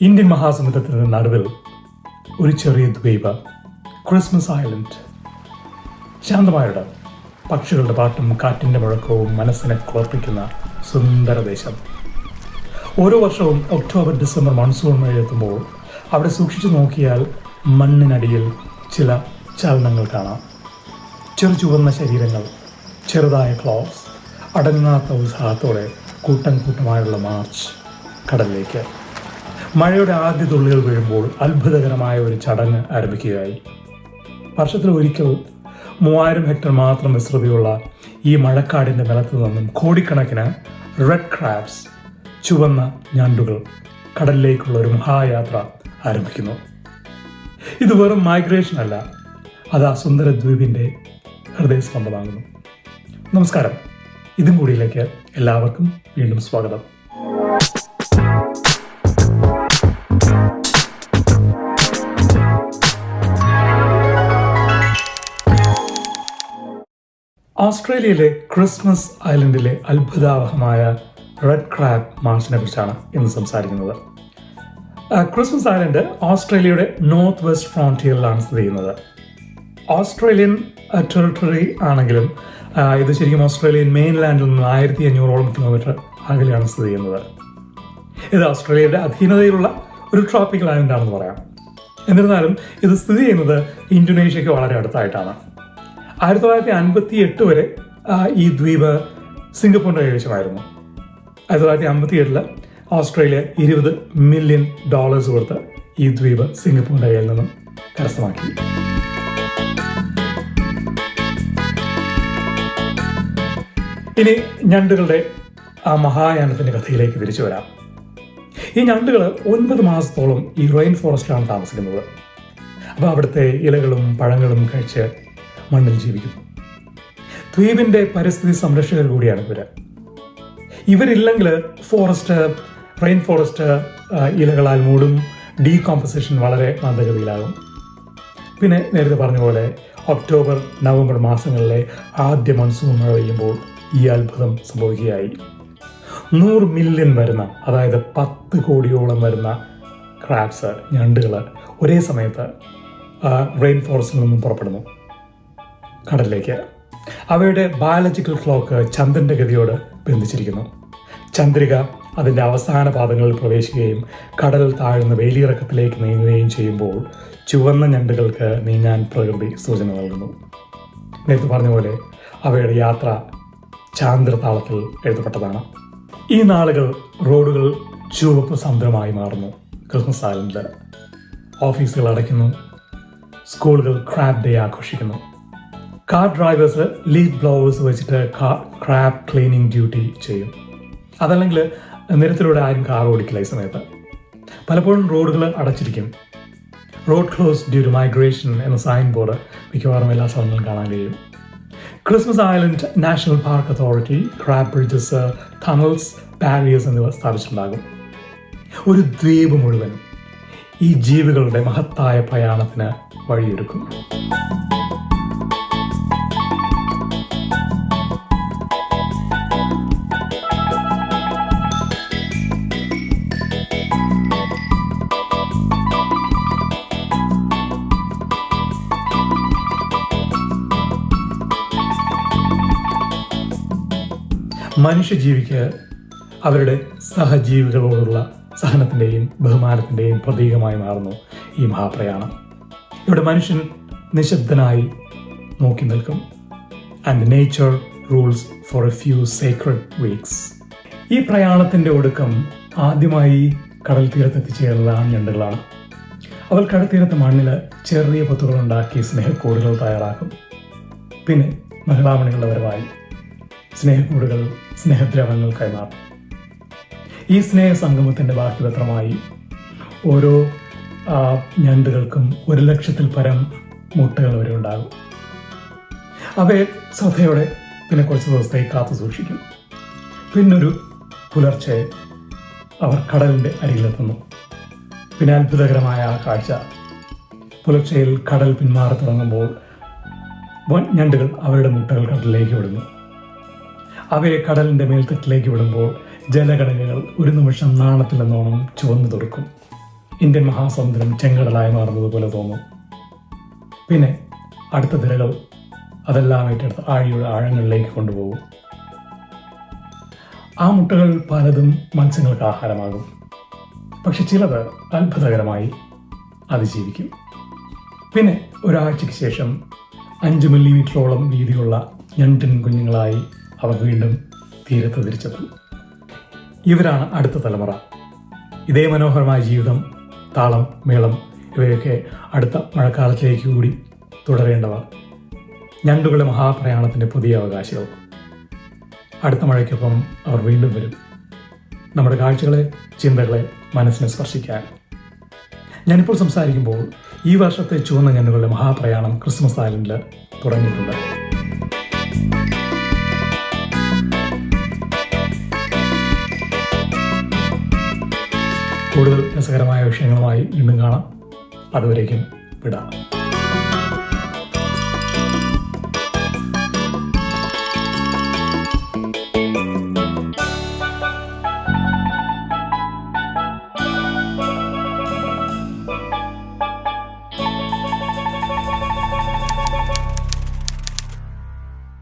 Indian മഹാസമുദ്രത്തിന് നടുവിൽ ഒരു ചെറിയ ദ്വീപ് ക്രിസ്മസ് ഐലൻഡ്. ശാന്തമായിടം പക്ഷികളുടെ പാട്ടും കാറ്റിന്റെ മുഴക്കവും മനസ്സിനെ കുളർപ്പിക്കുന്ന സുന്ദര ദേശം. ഓരോ വർഷവും ഒക്ടോബർ ഡിസംബർ മൺസൂൺ എത്തുമ്പോൾ അവിടെ സൂക്ഷിച്ചു നോക്കിയാൽ മണ്ണിനടിയിൽ ചില ചലനങ്ങൾ കാണാം. ചെറു ചുവന്ന ശരീരങ്ങൾ ചെറുതായ ക്ലോസ് അടങ്ങാത്ത ഉത്സാഹത്തോടെ കൂട്ടം കൂട്ടമായുള്ള മാർച്ച് കടലിലേക്ക്. മഴയുടെ ആദ്യ തുള്ളികൾ വീഴുമ്പോൾ അത്ഭുതകരമായ ഒരു ചടങ്ങ് ആരംഭിക്കുകയായി. വർഷത്തിൽ ഒരിക്കൽ മൂവായിരം ഹെക്ടർ മാത്രം വിസ്തൃതിയുള്ള ഈ മഴക്കാടിന്റെ നിലത്ത് നിന്നും കോടിക്കണക്കിന് റെഡ് ക്രാബ്സ് ചുവന്ന ഞണ്ടുകൾ കടലിലേക്കുള്ള ഒരു മഹായാത്ര ആരംഭിക്കുന്നു. ഇത് വെറും മൈഗ്രേഷൻ അല്ല അത് ആ സുന്ദര ദ്വീപിന്റെ ഹൃദയസ്പന്ദമാകുന്നു. നമസ്കാരം. ഇതും കൂടിയിലേക്ക് എല്ലാവർക്കും വീണ്ടും സ്വാഗതം. ഓസ്ട്രേലിയയിലെ ക്രിസ്മസ് ഐലൻഡിലെ അത്ഭുതാവഹമായ റെഡ് ക്രാബ് മാർച്ചിനെ കുറിച്ചാണ് ഇന്ന് സംസാരിക്കുന്നത്. ക്രിസ്മസ് ഐലൻഡ് ഓസ്ട്രേലിയയുടെ നോർത്ത് വെസ്റ്റ് ഫ്രോണ്ടിയറിലാണ് സ്ഥിതി ചെയ്യുന്നത്. ഓസ്ട്രേലിയൻ ടെറിട്ടറി ആണെങ്കിലും ഇത് ശരിക്കും ഓസ്ട്രേലിയൻ മെയിൻലാൻഡിൽ നിന്ന് ആയിരത്തി അഞ്ഞൂറോളം കിലോമീറ്റർ അകലെയാണ് സ്ഥിതി ചെയ്യുന്നത്. ഇത് ഓസ്ട്രേലിയയുടെ അധീനതയിലുള്ള ഒരു ട്രോപ്പിക്കൽ ഐലൻഡ് ആണെന്ന് പറയാം. എന്നിരുന്നാലും ഇത് സ്ഥിതി ചെയ്യുന്നത് ഇന്തോനേഷ്യയ്ക്ക് വളരെ അടുത്തായിട്ടാണ്. ആയിരത്തി തൊള്ളായിരത്തി അൻപത്തി എട്ട് വരെ ഈ ദ്വീപ് സിംഗപ്പൂരിന്റെ കൈവശമായിരുന്നു. ആയിരത്തി തൊള്ളായിരത്തി അമ്പത്തി എട്ടിൽ ഓസ്ട്രേലിയ ഇരുപത് മില്യൺ ഡോളേഴ്സ് കൊടുത്ത് ഈ ദ്വീപ് സിംഗപ്പൂരിന്റെ കയ്യിൽ നിന്നും കരസ്ഥമാക്കി. ഇനി ഞണ്ടുകളുടെ ആ മഹായാനത്തിന്റെ കഥയിലേക്ക് തിരിച്ചു വരാം. ഈ ഞണ്ടുകൾ ഒൻപത് മാസത്തോളം ഈ റെയിൻ ഫോറസ്റ്റിലാണ് താമസിക്കുന്നത്. അപ്പോൾ അവിടുത്തെ ഇലകളും പഴങ്ങളും കഴിച്ച് മണ്ണിൽ ജീവിക്കുന്നു. ദ്വീപിന്റെ പരിസ്ഥിതി സംരക്ഷകർ കൂടിയാണ് ഇവർ. ഇവരില്ലെങ്കിൽ ഫോറസ്റ്റ് റെയിൻ ഫോറസ്റ്റ് ഇലകളാൽ മൂടും ഡീകോമ്പസിഷൻ വളരെ മന്ദഗതിയിലാകും പിന്നെ നേരത്തെ പറഞ്ഞ പോലെ ഒക്ടോബർ നവംബർ മാസങ്ങളിലെ ആദ്യ മൺസൂൺ മഴ പെയ്യുമ്പോൾ ഈ അത്ഭുതം സംഭവിക്കുകയായി. നൂറ് മില്യൺ വരുന്ന അതായത് പത്ത് കോടിയോളം വരുന്ന ക്രാബ്സ് ഞണ്ടുകൾ ഒരേ സമയത്ത് റെയിൻ ഫോറസ്റ്റിൽ നിന്നും പുറപ്പെടുന്നു. കടലിലേക്ക്. അവയുടെ ബയോളജിക്കൽ ക്ലോക്ക് ചന്ദ്രന്റെ ഗതിയോട് ബന്ധിച്ചിരിക്കുന്നു. ചന്ദ്രിക അതിന്റെ അവസാന പാദങ്ങളിൽ പ്രവേശിക്കുകയും കടൽ താഴ്ന്ന വേലിയിറക്കത്തിലേക്ക് നീങ്ങുകയും ചെയ്യുമ്പോൾ ചുവന്ന ഞണ്ടുകൾക്ക് നീങ്ങാൻ പ്രകൃതി സൂചന നൽകുന്നു. നേരത്തെ പറഞ്ഞ പോലെ അവയുടെ യാത്ര ചാന്ദ്രതാളത്തിൽ എഴുതപ്പെട്ടതാണ്. ഈ നാളുകൾ റോഡുകൾ ചുവപ്പ് സമുദ്രമായി മാറുന്നു. ക്രിസ്മസ് ഐലൻഡിൽ ഓഫീസുകൾ അടയ്ക്കുന്നു. സ്കൂളുകൾ ക്രാബ് ഡേ ആഘോഷിക്കുന്നു. കാർ ഡ്രൈവേഴ്സ് ലീഫ് ബ്ലൗസ് വെച്ചിട്ട് കാർ ക്രാബ് ക്ലീനിങ് ഡ്യൂട്ടി ചെയ്യും. അതല്ലെങ്കിൽ നിരത്തിലൂടെ ആരും കാർ ഓടിക്കില്ല ഈ സമയത്ത്. പലപ്പോഴും റോഡുകൾ അടച്ചിരിക്കും. Road close due to migration എന്ന സൈൻ ബോർഡ് മിക്കവാറും എല്ലാ സ്ഥലങ്ങളിലും കാണാൻ കഴിയും. Christmas island national park authority crab bridges tunnels barriers എന്നിവ സ്ഥാപിച്ചിട്ടുണ്ടാകും. ഒരു ദ്വീപ് മുഴുവൻ ഈ ജീവികളുടെ മഹത്തായ പ്രയാണത്തിന് വഴിയൊരുക്കും. മനുഷ്യജീവിക്ക് അവരുടെ സഹജീവികളോടുള്ള സഹനത്തിന്റെയും ബഹുമാനത്തിന്റെയും പ്രതീകമായി മാറുന്നു ഈ മഹാപ്രയാണം. ഇവിടെ മനുഷ്യൻ നിശബ്ദനായി നോക്കി നിൽക്കും. And nature rules for a few sacred weeks ഈ പ്രയാണത്തിന്റെ ഒടുക്കം ആദ്യമായി കടൽ തീരത്തെത്തിച്ചേരുന്നത് അവൾ കടൽ തീരത്ത് മണ്ണിൽ ചെറിയ പൊത്തുകളുണ്ടാക്കി സ്നേഹക്കൂടുകൾ തയ്യാറാക്കും. പിന്നെ മഹിളാമണികളുടെ വരവായി. സ്നേഹക്കൂടുകൾ സ്നേഹദ്രവങ്ങൾ കൈമാറും ഈ സ്നേഹ സംഗമത്തിന്റെ ബാക്കി പത്രമായി ഓരോ ഞണ്ടുകൾക്കും ഒരു ലക്ഷത്തിൽ പരം മുട്ടകൾ വരെ ഉണ്ടാകും. അവയെ ശ്രദ്ധയോടെ പിന്നെ കുറച്ച് ദിവസത്തേക്ക് കാത്തു സൂക്ഷിക്കും. പിന്നൊരു പുലർച്ചെ അവർ കടലിന്റെ അരികിലെത്തുന്നു. പിന്നെ അത്ഭുതകരമായ ആ കാഴ്ച. പുലർച്ചയിൽ കടൽ പിന്മാറി തുടങ്ങുമ്പോൾ ഞണ്ടുകൾ അവരുടെ മുട്ടകൾ കടലിലേക്ക് വിടുന്നു. അവയെ കടലിന്റെ മേൽത്തട്ടിലേക്ക് വിടുമ്പോൾ ജലഘടകങ്ങൾ ഒരു നിമിഷം നാണത്തിലെന്നോണം ചുവന്നു തുറക്കും ഇന്ത്യൻ മഹാസമുദ്രം ചെങ്കടലായി മാറുന്നതുപോലെ തോന്നും. പിന്നെ അടുത്ത തിരകൾ അതെല്ലാം ഏറ്റെടുത്ത് ആഴിയുടെ ആഴങ്ങളിലേക്ക് കൊണ്ടുപോകും. ആ മുട്ടകൾ പലതും മത്സ്യങ്ങൾക്ക് ആഹാരമാകും. പക്ഷെ ചിലത് അത്ഭുതകരമായി അതിജീവിക്കും. പിന്നെ ഒരാഴ്ചയ്ക്ക് ശേഷം അഞ്ച് മില്ലിമീറ്ററോളം വീതിയുള്ള ഞണ്ടിൻ കുഞ്ഞുങ്ങളായി അവ വീണ്ടും തീരത്ത് തിരിച്ചെത്തും. ഇവരാണ് അടുത്ത തലമുറ. ഇതേ മനോഹരമായ ജീവിതം താളം മേളം ഇവയൊക്കെ അടുത്ത മഴക്കാലത്തിലേക്ക് കൂടി തുടരേണ്ടവർ. ഞണ്ടുകളുടെ മഹാപ്രയാണത്തിന്റെ പുതിയ അവകാശികൾ. അടുത്ത മഴയ്ക്കൊപ്പം അവർ വീണ്ടും വരും. നമ്മുടെ കാഴ്ചകളെ ചിന്തകളെ മനസ്സിനെ സ്പർശിക്കാൻ. ഞാനിപ്പോൾ സംസാരിക്കുമ്പോൾ ഈ വർഷത്തെ ചുവന്ന ഞണ്ടുകളുടെ മഹാപ്രയാണം ക്രിസ്മസ് ആലൻഡിൽ തുടങ്ങിയിട്ടുണ്ട്. കൂടുതൽ രസകരമായ വിഷയങ്ങളുമായി വീണ്ടും കാണാം. അതുവരേക്കും വിടാം.